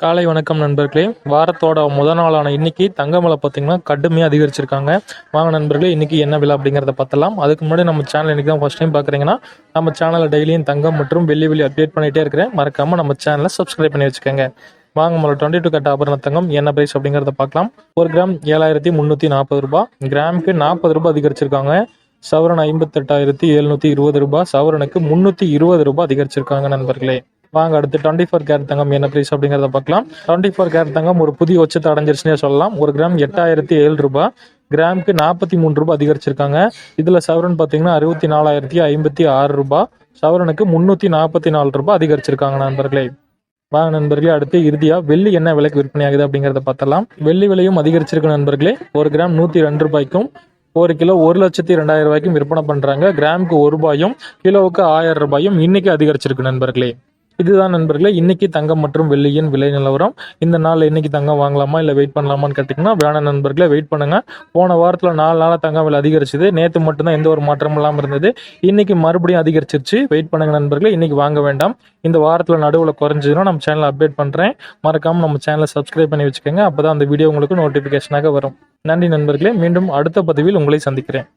காலை வணக்கம் நண்பர்களே. வாரத்தோட முதல் நாளான இன்னைக்கு தங்க விலை பார்த்தீங்கன்னா கடுமையாக அதிகரிச்சிருக்காங்க. வாங்க நண்பர்களே இன்னைக்கு என்ன விலை அப்படிங்கிறத பார்த்தலாம் அதுக்கு முன்னாடி நம்ம சேனல் இன்னைக்கு தான் ஃபர்ஸ்ட் டைம் பார்க்குறீங்கன்னா நம்ம சேனலில் டெய்லியும் தங்கம் மற்றும் வெள்ளி வெளி அப்டேட் பண்ணிகிட்டே இருக்கிறேன். மறக்காமல் நம்ம சேனலை சப்ஸ்கிரைப் பண்ணி வச்சுக்கோங்க. வாங்க நம்மளோட டுவெண்ட்டி டூ கட்ட ஆபரண தங்கம் என்ன பிரைஸ் அப்படிங்கிறத பார்க்கலாம். ஒரு கிராம் ஏழாயிரத்தி முந்நூற்றி நாற்பது ரூபாய். கிராமுக்கு நாற்பது ரூபாய் அதிகரிச்சிருக்காங்க. சவரன் ஐம்பத்தெட்டாயிரத்தி எழுநூற்றி இருபது ரூபாய். சவரனுக்கு முந்நூற்றி இருபது ரூபாய் அதிகரிச்சிருக்காங்க நண்பர்களே. வாங்க அடுத்து டுவெண்ட்டி ஃபோர் கேரட் தங்கம் என்ன பிரைஸ் அப்படிங்கிறத பார்க்கலாம். டுவெண்ட்டி ஃபோர் கேரட் தங்கம் ஒரு புதிய உச்சத்தை அடைஞ்சிருச்சுன்னே சொல்லலாம். ஒரு கிராம் எட்டாயிரத்தி ஏழு ரூபாய் கிராமுக்கு நாற்பத்தி மூணு ரூபாய் அதிகரிச்சிருக்காங்க. இதுல சவரன் பார்த்தீங்கன்னா அறுபத்தி நாலாயிரத்தி ஐம்பத்தி ஆறு ரூபாய் சவரனுக்கு முன்னூத்தி நாற்பத்தி நாலு ரூபாய் அதிகரிச்சிருக்காங்க நண்பர்களே. வாங்க நண்பர்களே அடுத்து இறுதியா வெள்ளி என்ன விலைக்கு விற்பனை ஆகுது அப்படிங்கறத பார்த்தலாம் வெள்ளி விலையும் அதிகரிச்சிருக்கு நண்பர்களே. ஒரு கிராம் நூத்தி ரெண்டு ரூபாய்க்கும் ஒரு கிலோ ஒரு லட்சத்தி ரெண்டாயிரம் ரூபாய்க்கும் விற்பனை பண்றாங்க. கிராமுக்கு ஒரு ரூபாயும் கிலோவுக்கு ஆயிரம் ரூபாயும் இன்னைக்கு அதிகரிச்சிருக்கு நண்பர்களே. இதுதான் நண்பர்களே இன்னைக்கு தங்கம் மற்றும் வெள்ளியின் விலை நிலவரம். இந்த நாள் இன்னைக்கு தங்கம் வாங்கலாமா இல்லை வெயிட் பண்ணலாமான்னு கேட்டிங்கன்னா வேணாம் நண்பர்களே வெயிட் பண்ணுங்க. போன வாரத்தில் நாலு நாளாக தங்கம் விலை அதிகரிச்சது. நேற்று மட்டும்தான் எந்த ஒரு மாற்றமும் இல்லாமல் இருந்தது. இன்னைக்கு மறுபடியும் அதிகரிச்சிருச்சு. வெயிட் பண்ணுங்க நண்பர்களே இன்னைக்கு வாங்க வேண்டாம். இந்த வாரத்தில் நடுவில் குறைஞ்சதுன்னா நம்ம சேனலை அப்டேட் பண்ணுறேன் மறக்காமல் நம்ம சேனலை சப்ஸ்கிரைப் பண்ணி வச்சுக்கோங்க. அப்போ தான் அந்த வீடியோ உங்களுக்கு நோட்டிஃபிகேஷனாக வரும். நன்றி நண்பர்களே மீண்டும் அடுத்த பதிவில் உங்களை சந்திக்கிறேன்.